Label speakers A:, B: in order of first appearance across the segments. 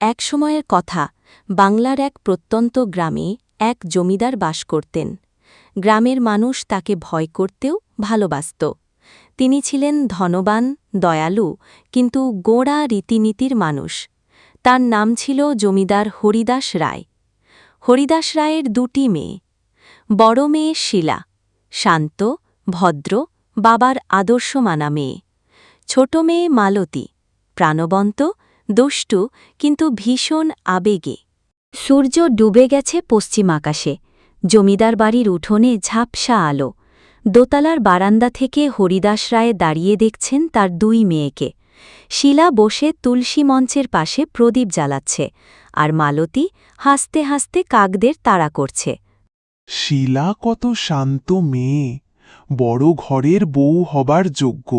A: এক সময়ের কথা, বাংলার এক প্রত্যন্ত গ্রামে এক জমিদার বাস করতেন। গ্রামের মানুষ তাকে ভয় করতেও ভালোবাসত। তিনি ছিলেন ধনবান, দয়ালু, কিন্তু গোঁড়া রীতিনীতির মানুষ। তার নাম ছিল জমিদার হরিদাস রায়। হরিদাস রায়ের দুটি মেয়ে। বড় মেয়ে শিলা, শান্ত, ভদ্র, বাবার আদর্শ মানা মেয়ে। ছোট মেয়ে মালতী, প্রাণবন্ত দুষ্টু, কিন্তু ভীষণ আবেগে। সূর্য ডুবে গেছে পশ্চিম আকাশে। জমিদার বাড়ির উঠোনে ঝাপসা আলো। দোতলার বারান্দা থেকে হরিদাস রায় দাঁড়িয়ে দেখছেন তার দুই মেয়েকে। শিলা বসে তুলসী মঞ্চের পাশে প্রদীপ জ্বালাচ্ছে আর মালতী হাসতে হাসতে কাকদের তাড়া করছে।
B: শিলা কত শান্ত মেয়ে, বড় ঘরের বউ হবার যোগ্য।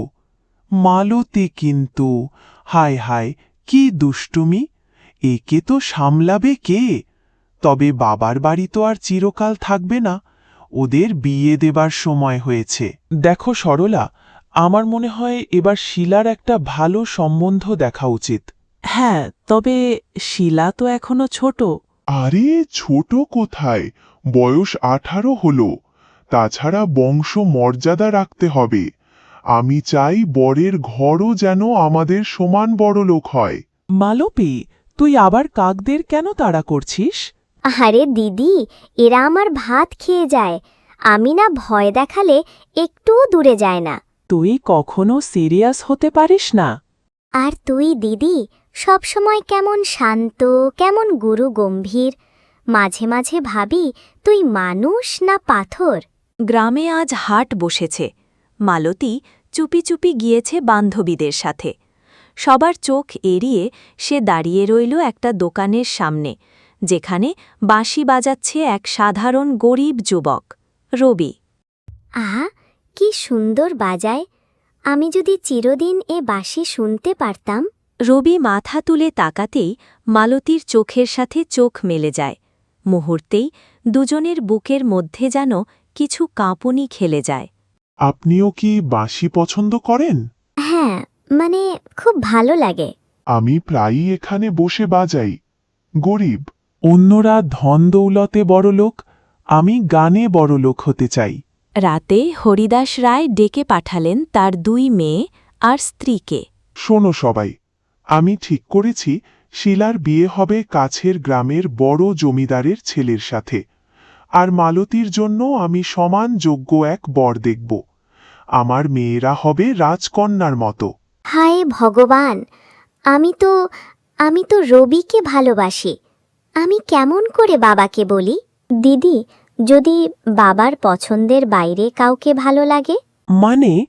B: মালতী কিন্তু, হায় হায় কি দুষ্টুমি? একে তো সামলাবে কে? তবে বাবার বাড়ি তো আর চিরকাল থাকবে না। ওদের বিয়ে দেবার সময় হয়েছে। দেখো সরলা আমার মনে হয় এবার শিলার একটা ভালো সম্বন্ধ দেখা উচিত।
C: হ্যাঁ তবে শিলা তো এখনও ছোট।
D: আরে ছোট কোথায়? বয়স আঠারো হলো। তাছাড়া বংশ মর্যাদা রাখতে হবে। আমি চাই বরের ঘরও যেন আমাদের সমান বড় লোক হয়।
C: মালপি তুই আবার কাকদের কেন তাড়া করছিস?
E: আরে দিদি এরা আমার ভাত খেয়ে যায়। আমি না ভয় দেখালে একটুও দূরে যায় না।
C: তুই কখনো সিরিয়াস হতে পারিস না।
E: আর তুই দিদি সবসময় কেমন শান্ত কেমন গুরু গম্ভীর। মাঝে মাঝে ভাবি তুই মানুষ না পাথর?
A: গ্রামে আজ হাট বসেছে। মালতী চুপি চুপি গিয়েছে বান্ধবীদের সাথে। সবার চোখ এড়িয়ে সে দাঁড়িয়ে রইল একটা দোকানের সামনে যেখানে বাঁশি বাজাচ্ছে এক সাধারণ গরিব যুবক রবি।
E: আহা কি সুন্দর বাজায়। আমি যদি চিরদিন এ বাঁশি শুনতে পারতাম।
A: রবি মাথা তুলে তাকাতেই মালতীর চোখের সাথে চোখ মেলে যায়। মুহূর্তেই দুজনের বুকের মধ্যে যেন কিছু কাঁপুনি খেলে যায়।
D: আপনিও কি বাঁশি পছন্দ করেন?
E: হ্যাঁ মানে খুব ভালো লাগে।
D: আমি প্রায়ই এখানে বসে বাজাই। গরিব।
B: অন্যরা ধন দৌলতে বড়লোক আমি গানে বড়লোক হতে চাই।
A: রাতে হরিদাস রায় ডেকে পাঠালেন তার দুই মেয়ে আর স্ত্রীকে।
D: শোনো সবাই আমি ঠিক করেছি শিলার বিয়ে হবে কাছের গ্রামের বড় জমিদারের ছেলের সাথে। আর মালতীর জন্য আমি সমান যোগ্য এক বর দেখব। আমার মেয়েরা হবে রাজকন্যার মতো।
E: হায় ভগবান আমি তো আমি তো রবিকে ভালোবাসি। আমি কেমন করে বাবাকে বলি? দিদি যদি বাবার পছন্দের বাইরে কাউকে ভালো লাগে?
C: মানে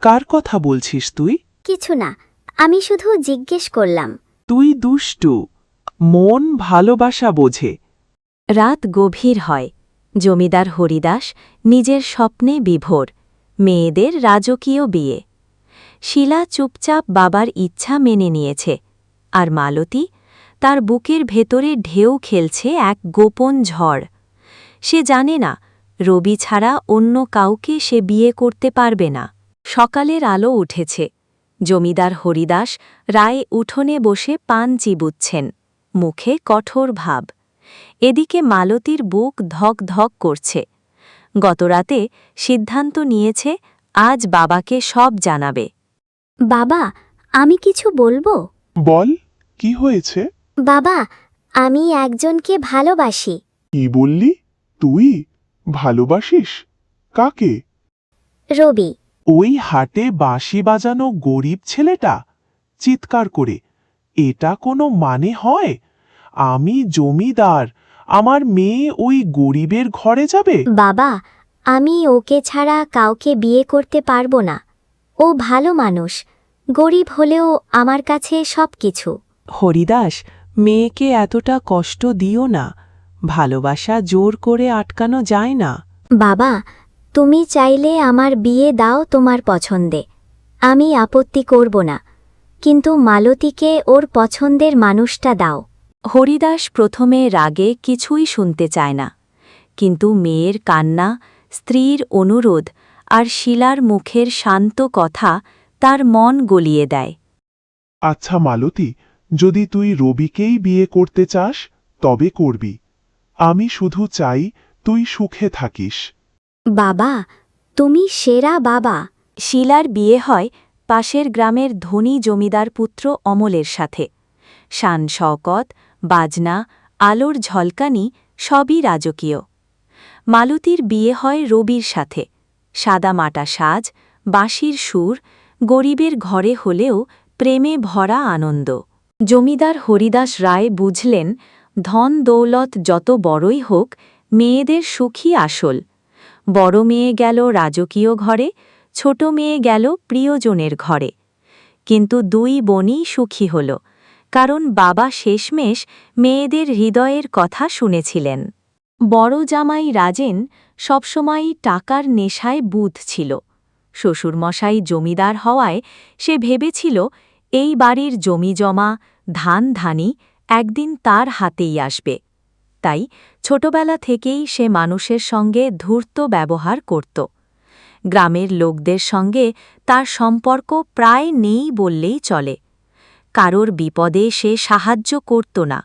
C: কার কথা বলছিস তুই?
E: কিছু না আমি শুধু জিজ্ঞেস করলাম।
C: তুই দুষ্টু মন ভালোবাসা বোঝে।
A: রাত গভীর হয়। জমিদার হরিদাস নিজের স্বপ্নে বিভোর। মেয়েদের রাজকীয় বিয়ে। শিলা চুপচাপ বাবার ইচ্ছা মেনে নিয়েছে আর মালতী তার বুকের ভেতরে ঢেউ খেলছে এক গোপন ঝড়। সে জানে না, রবি ছাড়া অন্য কাউকে সে বিয়ে করতে পারবে না। সকালের আলো উঠেছে। জমিদার হরিদাস রায় উঠোনে বসে পান চিবুচ্ছেন। মুখে কঠোর ভাব। এদিকে মালতীর বুক ধক ধক করছে। গতরাতে সিদ্ধান্ত নিয়েছে আজ বাবাকে সব জানাবে।
E: বাবা আমি কিছু বলব?
D: বল কি হয়েছে?
E: বাবা আমি একজনকে ভালোবাসি।
D: কি বললি? তুই? ভালোবাসিস? কাকে?
E: রবি।
B: ওই হাটে বাঁশি বাজানো গরিব ছেলেটা? চিৎকার করে এটা কোনো মানে হয়? আমি জমিদার আমার মেয়ে ওই গরিবের ঘরে যাবে?
E: বাবা আমি ওকে ছাড়া কাউকে বিয়ে করতে পারব না। ও ভালো মানুষ গরিব হলেও আমার কাছে সব কিছু
C: হরিদাস মেয়েকে এতটা কষ্ট দিও না। ভালোবাসা জোর করে আটকানো যায় না।
E: বাবা তুমি চাইলে আমার বিয়ে দাও তোমার পছন্দে। আমি আপত্তি করব না। কিন্তু মালতীকে ওর পছন্দের মানুষটা দাও।
A: হরিদাস প্রথমে রাগে কিছুই শুনতে চায় না কিন্তু মেয়ের কান্না স্ত্রীর অনুরোধ আর শিলার মুখের শান্ত কথা তার মন গলিয়ে দেয়।
D: আচ্ছা মালতী যদি তুই রবিকেই বিয়ে করতে চাস তবে করবি। আমি শুধু চাই তুই সুখে থাকিস।
E: বাবা তুমি সেরা বাবা।
A: শিলার বিয়ে হয় পাশের গ্রামের ধনী জমিদার পুত্র অমলের সাথে। শান শওকত বাজনা, আলোর ঝলকানি সবই রাজকীয়। মালতীর বিয়ে হয় রবির সাথে। সাদামাটা সাজ, বাঁশির সুর, গরিবের ঘরে হলেও প্রেমে ভরা আনন্দ। জমিদার হরিদাস রায় বুঝলেন, ধন দৌলত যত বড়ই হোক, মেয়েদের সুখী আসল। বড় মেয়ে গেল রাজকীয় ঘরে, ছোট মেয়ে গেল প্রিয়জনের ঘরে। কিন্তু দুই বোনই সুখী হল। কারণ বাবা শেষমেশ মেয়েদের হৃদয়ের কথা শুনেছিলেন। বড় জামাই রাজেন সবসময়ই টাকার নেশায় বুধ ছিল। শ্বশুরমশাই জমিদার হওয়ায় সে ভেবেছিল, এই বাড়ির জমি জমা, ধান ধানি একদিন তার হাতেই আসবে। তাই ছোটবেলা থেকেই সে মানুষের সঙ্গে ধূর্ত ব্যবহার করত। গ্রামের লোকদের সঙ্গে তার সম্পর্ক প্রায় নেই বললেই চলে। কারোর বিপদে সে সাহায্য করত না,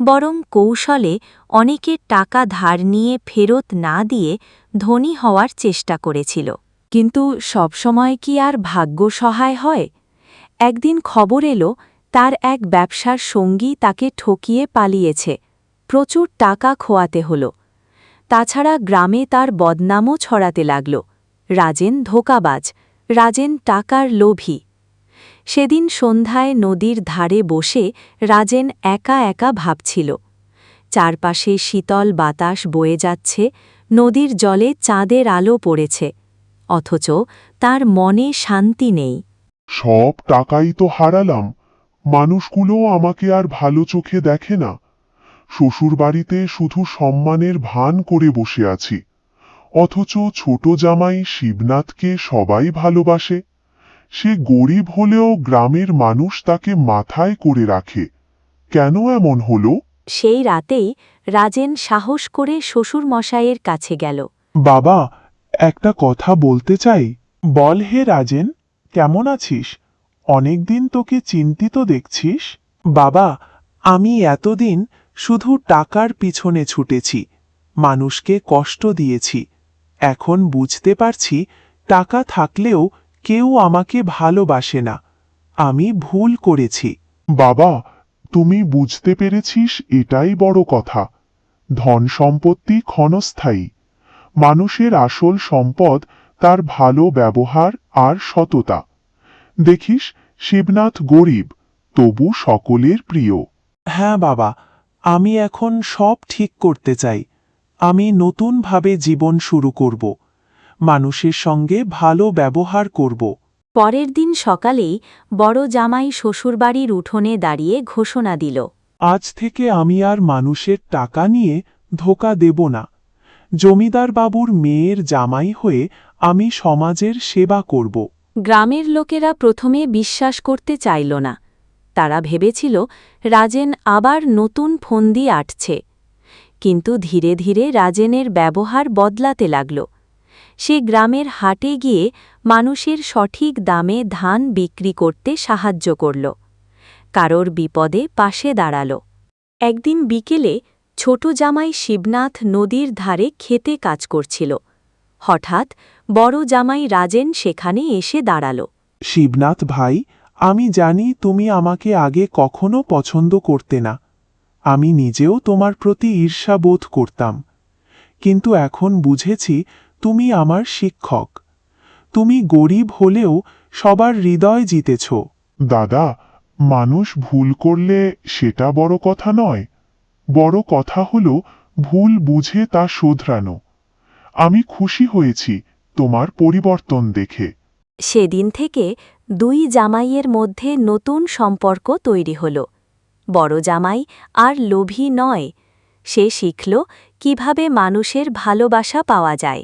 A: বরং কৌশলে অনেকের টাকা ধার নিয়ে ফেরত না দিয়ে ধনী হওয়ার চেষ্টা করেছিল। কিন্তু সবসময় কি আর ভাগ্য সহায় হয়? একদিন খবর এলো, তার এক ব্যবসার সঙ্গী তাকে ঠকিয়ে পালিয়েছে, প্রচুর টাকা খোয়াতে হল। তাছাড়া গ্রামে তার বদনামও ছড়াতে লাগল। রাজেন ধোকাবাজ, রাজেন টাকার লোভী। সেদিন সন্ধ্যায় নদীর ধারে বসে রাজেন একা একা ভাবছিল। চারপাশে শীতল বাতাস বয়ে যাচ্ছে, নদীর জলে চাঁদের আলো পড়েছে, অথচ তার মনে শান্তি নেই।
D: সব টাকাই তো হারালাম মানুষগুলো আমাকে আর ভালো চোখে দেখে না। শ্বশুরবাড়িতে শুধু সম্মানের ভান করে বসে আছি, অথচ ছোট জামাই শিবনাথকে সবাই ভালোবাসে। সে গরিব হলেও গ্রামের মানুষ তাকে মাথায় করে রাখে। কেন এমন হলো?
A: সেই রাতেই রাজেন সাহস করে শ্বশুরমশাইয়ের কাছে গেল।
B: বাবা একটা কথা বলতে চাই। বল হে রাজেন কেমন আছিস? অনেকদিন তোকে চিন্তিত দেখছিস? বাবা আমি এতদিন শুধু টাকার পিছনে ছুটেছি মানুষকে কষ্ট দিয়েছি। এখন বুঝতে পারছি টাকা থাকলেও কেউ আমাকে ভালোবাসে না। আমি ভুল করেছি।
D: বাবা তুমি বুঝতে পেরেছিস এটাই বড় কথা। ধন সম্পত্তি ক্ষণস্থায়ী। মানুষের আসল সম্পদ তার ভালো ব্যবহার আর সততা। দেখিস শিবনাথ গরিব তবু সকলের প্রিয়।
B: হ্যাঁ বাবা আমি এখন সব ঠিক করতে চাই। আমি নতুনভাবে জীবন শুরু করব। মানুষের সঙ্গে ভালো ব্যবহার করব।
A: পরের দিন সকালেই বড় জামাই শ্বশুরবাড়ির উঠোনে দাঁড়িয়ে ঘোষণা দিল।
B: আজ থেকে আমি আর মানুষের টাকা নিয়ে ধোকা দেব না। জমিদার বাবুর মেয়ের জামাই হয়ে আমি সমাজের সেবা করব।
A: গ্রামের লোকেরা প্রথমে বিশ্বাস করতে চাইল না। তারা ভেবেছিল রাজেন আবার নতুন ফন্দি আটছে। কিন্তু ধীরে ধীরে রাজেনের ব্যবহার বদলাতে লাগল। সে গ্রামের হাটে গিয়ে মানুষের সঠিক দামে ধান বিক্রি করতে সাহায্য করল। কারোর বিপদে পাশে দাঁড়াল। একদিন বিকেলে ছোট জামাই শিবনাথ নদীর ধারে খেতে কাজ করছিল। হঠাৎ বড় জামাই রাজেন সেখানে এসে দাঁড়াল।
B: শিবনাথ ভাই, আমি জানি তুমি আমাকে আগে কখনো পছন্দ করতে না। আমি নিজেও তোমার প্রতি ঈর্ষাবোধ করতাম। কিন্তু এখন বুঝেছি তুমি আমার শিক্ষক। তুমি গরিব হলেও সবার হৃদয় জিতেছ।
D: দাদা মানুষ ভুল করলে সেটা বড় কথা নয়। বড় কথা হলো ভুল বুঝে তা শোধরানো। আমি খুশি হয়েছি তোমার পরিবর্তন দেখে।
A: সেদিন থেকে দুই জামাইয়ের মধ্যে নতুন সম্পর্ক তৈরি হল। বড় জামাই আর লোভী নয়। সে শিখল কীভাবে মানুষের ভালোবাসা পাওয়া যায়।